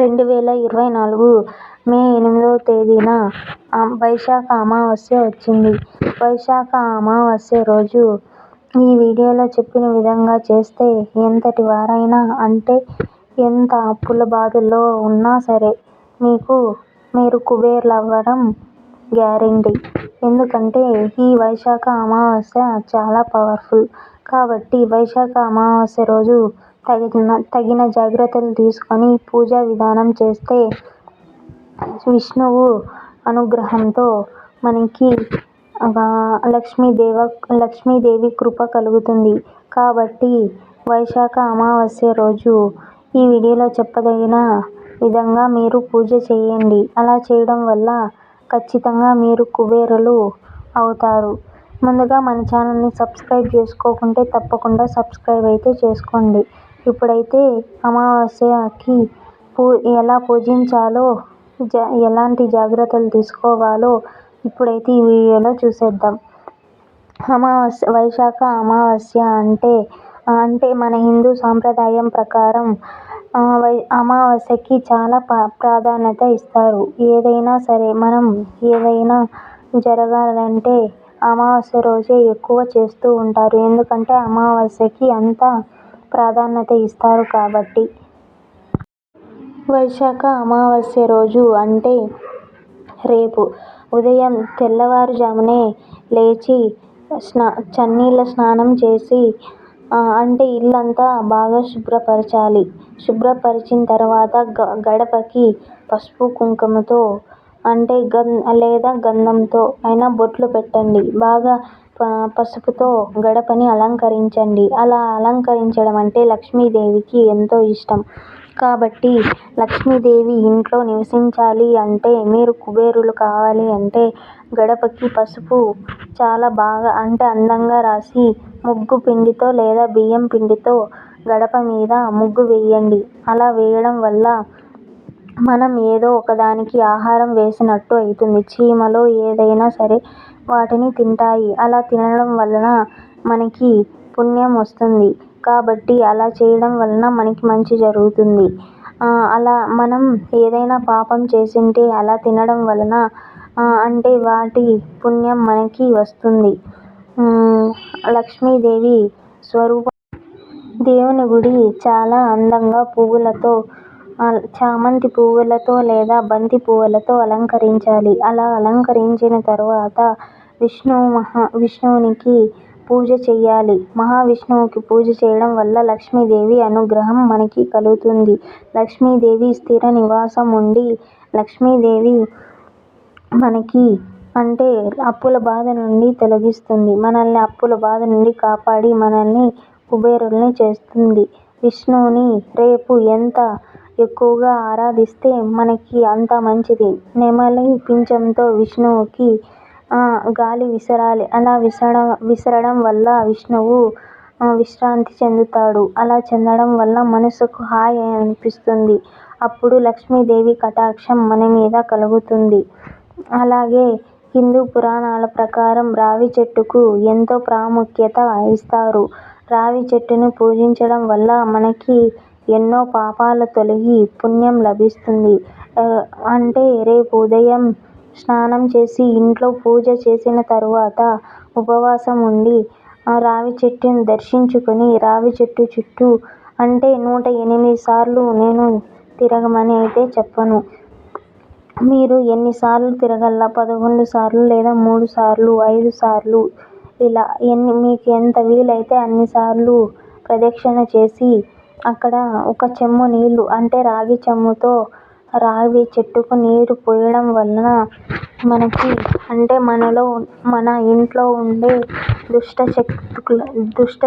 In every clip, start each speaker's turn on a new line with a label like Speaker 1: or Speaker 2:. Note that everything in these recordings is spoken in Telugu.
Speaker 1: రెండు వేల ఇరవై నాలుగు మే ఎనిమిదవ తేదీన వైశాఖ అమావాస్య వచ్చింది. వైశాఖ అమావాస్య రోజు ఈ వీడియోలో చెప్పిన విధంగా చేస్తే ఎంతటి వారైనా అంటే ఎంత అప్పుల బాధల్లో ఉన్నా సరే మీకు మీరు కుబేర్లు అవ్వడం గ్యారంటీ. ఎందుకంటే ఈ వైశాఖ అమావాస్య చాలా పవర్ఫుల్. కాబట్టి వైశాఖ అమావాస్య రోజు తగిన తగిన జాగ్రత్తలు తీసుకొని పూజా విధానం చేస్తే విష్ణువు అనుగ్రహంతో మనకి లక్ష్మీదేవ లక్ష్మీదేవి కృప కలుగుతుంది. కాబట్టి వైశాఖ అమావాస్య రోజు ఈ వీడియోలో చెప్పదగిన విధంగా మీరు పూజ చేయండి. అలా చేయడం వల్ల ఖచ్చితంగా మీరు కుబేరులు అవుతారు. ముందుగా మన ఛానల్ని సబ్స్క్రైబ్ చేసుకోకుంటే తప్పకుండా సబ్స్క్రైబ్ అయితే చేసుకోండి. ఇప్పుడైతే అమావాస్యకి పూ ఎలా పూజించాలో, ఎలాంటి జాగ్రత్తలు తీసుకోవాలో ఇప్పుడైతే ఈ వీడియోలో చూసేద్దాం. అమావాస్య వైశాఖ అమావాస్య అంటే అంటే మన హిందూ సాంప్రదాయం ప్రకారం అమావాస్యకి చాలా ప్రాధాన్యత ఇస్తారు. ఏదైనా సరే మనం ఏదైనా జరగాలంటే అమావాస్య రోజే ఎక్కువ చేస్తూ ఉంటారు. ఎందుకంటే అమావాస్యకి అంత ప్రాధాన్యత ఇస్తారు కాబట్టి. వైశాఖ అమావాస్య రోజు అంటే రేపు ఉదయం తెల్లవారుజామునే లేచి స్నా చన్నీళ్ళ స్నానం చేసి అంటే ఇల్లంతా బాగా శుభ్రపరచాలి. శుభ్రపరిచిన తర్వాత గ గడపకి పసుపు కుంకుమతో అంటే గం లేదా గంధంతో అయినా బొట్లు పెట్టండి. బాగా పసుపుతో గడపని అలంకరించండి. అలా అలంకరించడం అంటే లక్ష్మీదేవికి ఎంతో ఇష్టం. కాబట్టి లక్ష్మీదేవి ఇంట్లో నివసించాలి అంటే మీరు కుబేరులు కావాలి అంటే గడపకి పసుపు చాలా బాగా అంటే అందంగా రాసి ముగ్గు పిండితో లేదా బియ్యం పిండితో గడప మీద ముగ్గు వేయండి. అలా వేయడం వల్ల మనం ఏదో ఒకదానికి ఆహారం వేసినట్టు అవుతుంది. చీమలు ఏదైనా సరే వాటిని తింటాయి. అలా తినడం వలన మనకి పుణ్యం వస్తుంది. కాబట్టి అలా చేయడం వలన మనకి మంచి జరుగుతుంది. అలా మనం ఏదైనా పాపం చేసుంటే అలా తినడం వలన అంటే వాటి పుణ్యం మనకి వస్తుంది. లక్ష్మీదేవి స్వరూపం దేవుని గుడి చాలా అందంగా పువ్వులతో చామంతి పువ్వులతో లేదా బంతి పువ్వులతో అలంకరించాలి. అలా అలంకరించిన తర్వాత విష్ణువునికి పూజ చేయాలి. మహావిష్ణువుకి పూజ చేయడం వల్ల లక్ష్మీదేవి అనుగ్రహం మనకి కలుగుతుంది. లక్ష్మీదేవి స్థిర నివాసం ఉండి లక్ష్మీదేవి మనకి అంటే అప్పుల బాధ నుండి తొలగిస్తుంది. మనల్ని అప్పుల బాధ నుండి కాపాడి మనల్ని కుబేరుల్ని చేస్తుంది. విష్ణువుని రేపు ఎంత ఎక్కువగా ఆరాధిస్తే మనకి అంత మంచిది. నెమలి పింఛంతో విష్ణువుకి గాలి విసరాలి. అలా విసరడం వల్ల విష్ణువు విశ్రాంతి చెందుతాడు. అలా చెందడం వల్ల మనసుకు హాయి అనిపిస్తుంది. అప్పుడు లక్ష్మీదేవి కటాక్షం మన మీద కలుగుతుంది. అలాగే హిందూ పురాణాల ప్రకారం రావి చెట్టుకు ఎంతో ప్రాముఖ్యత ఇస్తారు. రావి చెట్టును పూజించడం వల్ల మనకి ఎన్నో పాపాలు తొలగి పుణ్యం లభిస్తుంది. అంటే రేపు ఉదయం స్నానం చేసి ఇంట్లో పూజ చేసిన తరువాత ఉపవాసం ఉండి రావి చెట్టును దర్శించుకొని రావి చెట్టు చుట్టూ అంటే నూట ఎనిమిది సార్లు నేను తిరగమని అయితే చెప్పను. మీరు ఎన్నిసార్లు తిరగల పదకొండు సార్లు లేదా మూడు సార్లు ఐదు సార్లు ఇలా ఎన్ని మీకు ఎంత వీలైతే అన్ని సార్లు ప్రదక్షిణ చేసి అక్కడ ఒక చెంబు నీళ్ళు అంటే రాగి చెంబుతో రావి చెట్టుకు నీరు పోయడం వలన మనకి అంటే మనలో మన ఇంట్లో ఉండే దుష్ట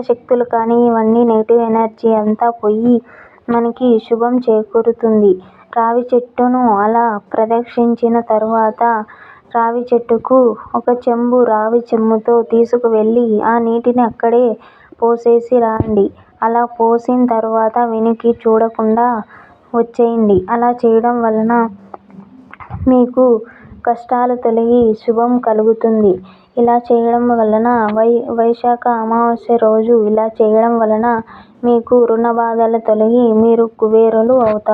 Speaker 1: శక్తులు ఇవన్నీ నెగటివ్ ఎనర్జీ అంతా పోయి మనకి శుభం చేకూరుతుంది. రావి చెట్టును అలా ప్రదక్షించిన తర్వాత రావి చెట్టుకు ఒక చెంబు రావి చెంబుతో తీసుకువెళ్ళి ఆ నీటిని అక్కడే పోసేసి రండి. అలా పోసిన తర్వాత వెనక్కి చూడకుండా వచ్చేయండి. అలా చేయడం వలన మీకు కష్టాలు తొలగి శుభం కలుగుతుంది. ఇలా చేయడం వలన వైశాఖ అమావాస్య రోజు ఇలా చేయడం వలన మీకు రుణ బాధలు తొలగి మీరు కుబేరులు అవుతారు.